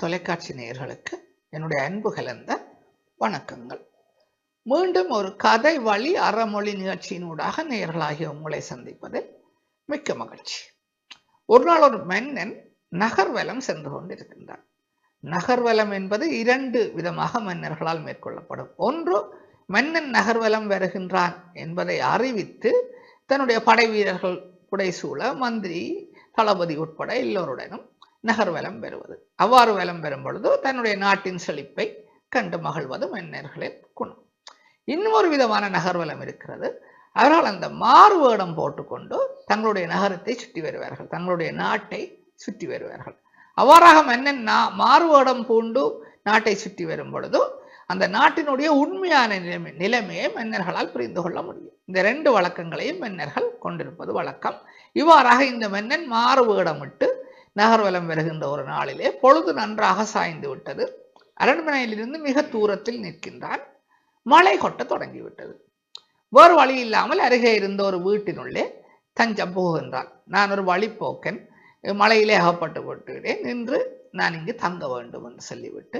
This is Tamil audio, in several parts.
தொலைக்காட்சி நேயர்களுக்கு என்னுடைய அன்பு கலந்த வணக்கங்கள். மீண்டும் ஒரு கதை வழி அறமொழி நிகழ்ச்சியினூடாக நேயர்களாகிய உங்களை சந்திப்பதில் மிக்க மகிழ்ச்சி. ஒரு நாள் ஒரு மன்னன் நகர்வலம் சென்று கொண்டிருக்கின்றார் நகர்வலம் என்பது இரண்டு விதமாக மன்னர்களால் மேற்கொள்ளப்படும். ஒன்று மன்னன் நகர்வலம் வருகின்றான் என்பதை அறிவித்து தன்னுடைய படை வீரர்கள் புடைசூழ மந்திரி தளபதி உட்பட எல்லோருடனும் நகர்வலம் பெறுவது அவ்வாறு வலம் பெறும் பொழுது தன்னுடைய நாட்டின் செழிப்பை கண்டு மகிழ்வது மன்னர்களின் குணம். இன்னொரு விதமான நகர்வலம் இருக்கிறது. அவர்கள் அந்த மாறு வேடம் போட்டுக்கொண்டு தங்களுடைய நகரத்தை சுற்றி வருவார்கள். தங்களுடைய நாட்டை சுற்றி வருவார்கள். அவ்வாறாக மன்னன் நா மாறுவேடம் பூண்டு நாட்டை சுற்றி வரும் பொழுது அந்த நாட்டினுடைய உண்மையான நிலைமை நிலைமையை மன்னர்களால் புரிந்து கொள்ள முடியும். இந்த ரெண்டு வழக்கங்களையும் மன்னர்கள் கொண்டிருப்பது வழக்கம். இவ்வாறாக இந்த மன்னன் மாறு வேடமிட்டு நகர்வலம் வருகின்ற ஒரு நாளிலே பொழுது நன்றாக சாய்ந்து விட்டது. அரண்மனையிலிருந்து மிக தூரத்தில் நிற்கின்றான். மழை கொட்ட தொடங்கிவிட்டது. வேறு வழி இல்லாமல் அருகே இருந்த ஒரு வீட்டினுள்ளே தஞ்சம் போகின்றான் நான் ஒரு வழிப்போக்கன். மலையிலே அகப்பட்டு விட்டுவிட்டேன் நின்று நான் இங்கு தங்க வேண்டும் என்று சொல்லிவிட்டு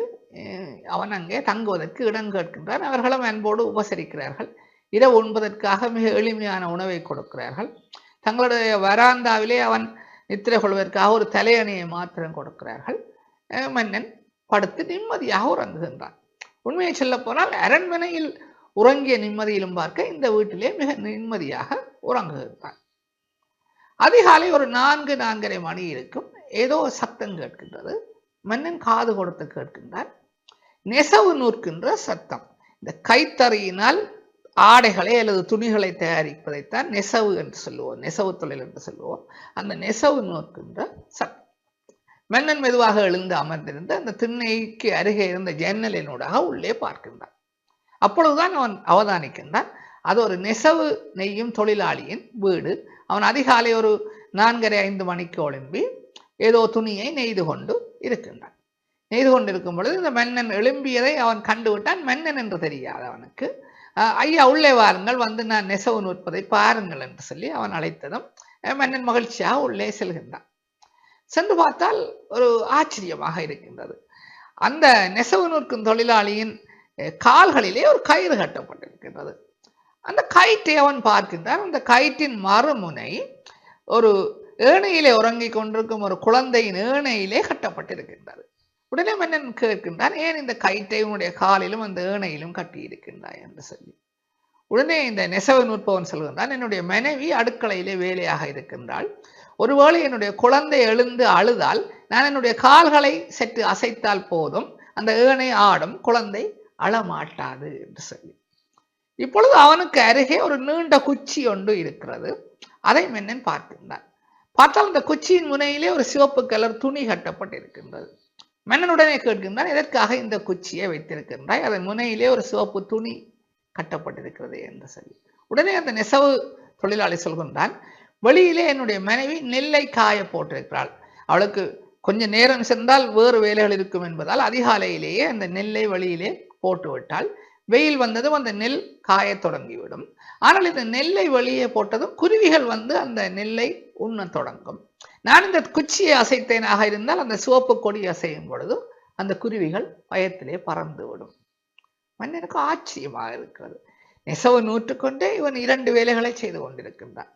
அவன் அங்கே தங்குவதற்கு இடம் கேட்கின்றான். அவர்களும் அன்போடு உபசரிக்கிறார்கள். இரவு உண்பதற்காக மிக எளிமையான உணவை கொடுக்கிறார்கள். தங்களுடைய வராந்தாவிலே அவன் நித்திரை கொள்வதற்காக ஒரு தலையணியை மாத்திரம் கொடுக்கிறார்கள். மன்னன் படுத்து நிம்மதியாக உறங்குகின்றான் உண்மையை சொல்ல போனால் அரண்மனையில் உறங்கிய நிம்மதியிலும் பார்க்க இந்த வீட்டிலே மிக நிம்மதியாக உறங்குகின்றான் அதிகாலை ஒரு நான்கு நான்கரை மணி இருக்கும். ஏதோ சத்தம் கேட்கின்றது. மன்னன் காது கொடுத்து கேட்கின்றான். நெசவு நூற்கின்ற சத்தம். இந்த கைத்தறியினால் ஆடைகளை அல்லது துணிகளை தயாரிப்பதைத்தான் நெசவு என்று சொல்லுவோம் நெசவு தொழில் என்று சொல்லுவோம். அந்த நெசவு நோக்கின்ற சட்டம். மன்னன் மெதுவாக எழுந்து அமர்ந்திருந்த அந்த திண்ணைக்கு அருகே இருந்த ஜன்னலினூடாக உள்ளே பார்க்கின்றான். அப்பொழுதுதான் அவன் அவதானிக்கின்றான் அது ஒரு நெசவு நெய்யும் தொழிலாளியின் வீடு. அவன் அதிகாலை ஒரு நான்கரை ஐந்து மணிக்கு ஒளிம்பி ஏதோ துணியை நெய்து கொண்டு இருக்கின்றான். நெய்து கொண்டிருக்கும் பொழுது இந்த மன்னன் எழும்பியதை அவன் கண்டுவிட்டான். மன்னன் என்று தெரியாது அவனுக்கு. ஐயா உள்ளே வாருங்கள். வந்து நான் நெசவு நூற்பதை பாருங்கள் என்று சொல்லி அவன் அழைத்ததும் மன்னன் மகிழ்ச்சியாக உள்ளே செல்கின்றான். சென்று பார்த்தால் ஒரு ஆச்சரியமாக இருக்கின்றது. அந்த நெசவு நூற்கும் தொழிலாளியின் கால்களிலே ஒரு கயிறு கட்டப்பட்டிருக்கின்றது. அந்த கயிற்றை அவன் பார்க்கின்றான். அந்த கயிற்றின் மறுமுனை ஒரு ஏனையிலே உறங்கிக் கொண்டிருக்கும் ஒரு குழந்தையின் ஏனையிலே கட்டப்பட்டிருக்கின்றது. உடனே மன்னன் கேட்கின்றான் ஏன் இந்த கயிற்றை உன்னுடைய காலிலும் அந்த ஏனையிலும் கட்டியிருக்கின்றாய்? என்று சொல்லி. உடனே இந்த நெசவு நூற்பவன் சொல்கின்றான் என்னுடைய மனைவி அடுக்களையிலே வேலையாக இருக்கின்றாள். ஒருவேளை என்னுடைய குழந்தை எழுந்து அழுதால் நான் என்னுடைய கால்களை சற்று அசைத்தால் போதும் அந்த ஏனை ஆடும் குழந்தை அழமாட்டாது என்று சொல்லி. இப்பொழுது அவனுக்கு அருகே ஒரு நீண்ட குச்சி ஒன்று இருக்கிறது. அதை மன்னன் பார்க்கின்றான். பார்த்தால் அந்த குச்சியின் முனையிலே ஒரு சிவப்பு கலர் துணி கட்டப்பட்டிருக்கின்றது. மன்னன் உடனே கேட்கின்றான் எதற்காக இந்த குச்சியை வைத்திருக்கின்றாய்? அதன் முனையிலே ஒரு சிவப்பு துணி கட்டப்பட்டிருக்கிறது என்று சொல்லி. உடனே அந்த நெசவு தொழிலாளி சொல்கின்றான் வெளியிலே என்னுடைய மனைவி நெல்லை காய போட்டிருக்கிறாள். அவளுக்கு கொஞ்ச நேரம் சென்றால் வேறு வேலைகள் இருக்கும் என்பதால் அதிகாலையிலேயே அந்த நெல்லை வெளியிலே போட்டு விட்டால் வெயில் வந்ததும் அந்த நெல் காய தொடங்கிவிடும். ஆனால் இந்த நெல்லை வெளியே போட்டதும் குருவிகள் வந்து அந்த நெல்லை உண்ண தொடங்கும். நான் இந்த குச்சியை அசைத்தேனாக இருந்தால் அந்த சிவப்பு கொடி அசையும் பொழுது அந்த குருவிகள் பயத்திலே பறந்து விடும். மன்னனுக்கு ஆச்சரியமாக இருக்கிறது. நெசவு நூற்றுக்கொண்டே இவன் இரண்டு வேலைகளை செய்து கொண்டிருக்கின்றான்.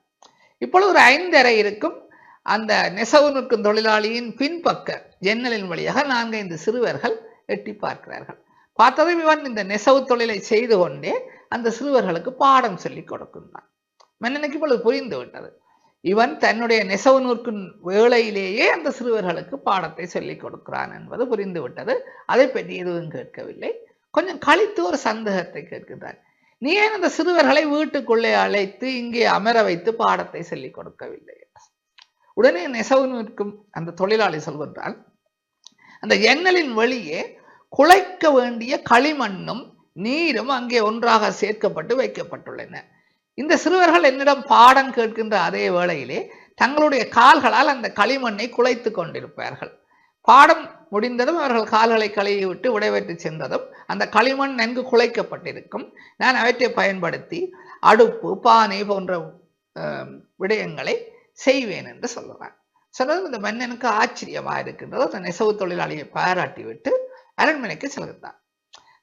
இப்பொழுது ஒரு ஐந்தரை இருக்கும். அந்த நெசவு நூற்கும் தொழிலாளியின் பின்பக்க ஜன்னலின் வழியாக நான்கைந்து சிறுவர்கள் எட்டி பார்க்கிறார்கள். பார்த்ததும் இவன் இந்த நெசவு தொழிலை செய்து கொண்டே அந்த சிறுவர்களுக்கு பாடம் சொல்லி கொடுக்கின்றான். மன்னனுக்கு இப்பொழுது புரிந்து விட்டது. இவன் தன்னுடைய நெசவு நூற்கும் வேளையிலேயே அந்த சிறுவர்களுக்கு பாடத்தை சொல்லிக் கொடுக்கிறான் என்பது புரிந்துவிட்டது. அதை பற்றி எதுவும் கேட்கவில்லை. கொஞ்சம் கழித்து ஒரு சந்தேகத்தை கேட்கின்றான். நீ ஏன் அந்த சிறுவர்களை வீட்டுக்குள்ளே அழைத்து இங்கே அமர வைத்து பாடத்தை சொல்லிக் கொடுக்கவில்லை? உடனே நெசவு நிற்கும் அந்த தொழிலாளி சொல்கின்றான் அந்த எண்ணலின் வழியே குலைக்க வேண்டிய களிமண்ணும் நீரும் அங்கே ஒன்றாக சேர்க்கப்பட்டு வைக்கப்பட்டுள்ளன. இந்த சிறுவர்கள் என்னிடம் பாடம் கேட்கின்ற அதே வேளையிலே தங்களுடைய கால்களால் அந்த களிமண்ணை குலைத்து கொண்டிருப்பார்கள். பாடம் முடிந்ததும் அவர்கள் கால்களை கழுவி விட்டு விடைபெற்று சென்றதும் அந்த களிமண் நன்கு குலைக்கப்பட்டிருக்கும். நான் அவற்றை பயன்படுத்தி அடுப்பு பானை போன்ற விடயங்களை செய்வேன் என்று சொல்லுவான். சொன்னதும் இந்த மன்னனுக்கு ஆச்சரியமா இருக்கின்றது அந்த நெசவு தொழிலாளியை பாராட்டி விட்டு அரண்மனைக்கு செல்கின்றார்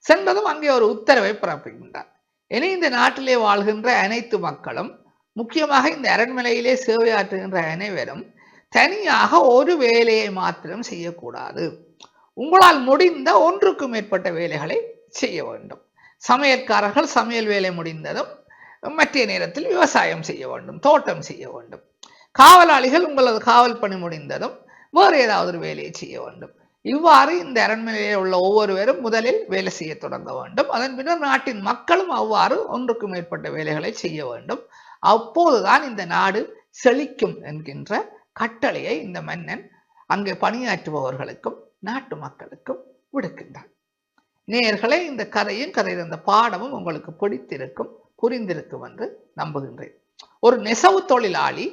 சென்றதும் அங்கே ஒரு உத்தரவை பிறப்பிக்கின்றார் இனி இந்த நாட்டிலே வாழ்கின்ற அனைத்து மக்களும் முக்கியமாக இந்த அரண்மனையிலே சேவையாற்றுகின்ற அனைவரும் தனியாக ஒரு வேலையை மாத்திரம் செய்யக்கூடாது. உங்களால் முடிந்த ஒன்றுக்கு மேற்பட்ட வேலைகளை செய்ய வேண்டும். சமையற்காரர்கள் சமையல் வேலை முடிந்ததும் மற்ற நேரத்தில் விவசாயம் செய்ய வேண்டும் தோட்டம் செய்ய வேண்டும். காவலாளிகள் உங்களது காவல் பணி முடிந்ததும் வேறு ஏதாவது ஒரு வேலையை செய்ய வேண்டும். இவ்வாறு இந்த அரண்மனையில் உள்ள ஒவ்வொருவரும் முதலில் வேலை செய்ய தொடங்க வேண்டும். அதன் பின்னர் நாட்டின் மக்களும் அவ்வாறு ஒன்றுக்கு மேற்பட்ட வேலைகளை செய்ய வேண்டும். அப்போதுதான் இந்த நாடு செழிக்கும் என்கின்ற கட்டளையை இந்த மன்னன் அங்கே பணியாற்றுபவர்களுக்கும் நாட்டு மக்களுக்கும் விடுக்கின்றான். நேர்களை இந்த கதையும் கதையில் இந்த பாடமும் உங்களுக்கு பிடித்திருக்கும் புரிந்திருக்கும் என்று நம்புகின்றேன். ஒரு நெசவு தொழிலாளி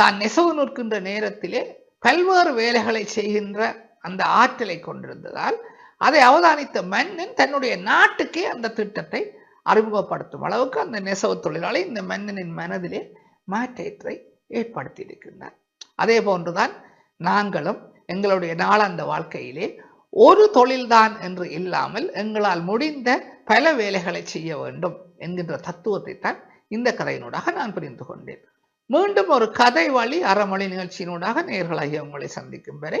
தான் நெசவு நிற்கின்ற நேரத்திலே பல்வேறு வேலைகளை செய்கின்ற அந்த ஆற்றலை கொண்டிருந்ததால் அதை அவதானித்த மன்னன் தன்னுடைய நாட்டுக்கே அந்த திட்டத்தை அறிமுகப்படுத்தும் அளவுக்கு அந்த நெசவு தொழிலாளி இந்த மன்னனின் மனதிலே மாற்றத்தை ஏற்படுத்தியிருக்கின்றார். அதே போன்றுதான் நாங்களும் எங்களுடைய நாளாந்த வாழ்க்கையிலே ஒரு தொழில்தான் என்று இல்லாமல் எங்களால் முடிந்த பல வேலைகளை செய்ய வேண்டும் என்கின்ற தத்துவத்தை தான் இந்த கதையினூடாக நான் புரிந்து கொண்டேன். மீண்டும் ஒரு கதை வழி அறமொழி நிகழ்ச்சியினூடாக நேர்களாகிய உங்களை சந்திக்கும் வரை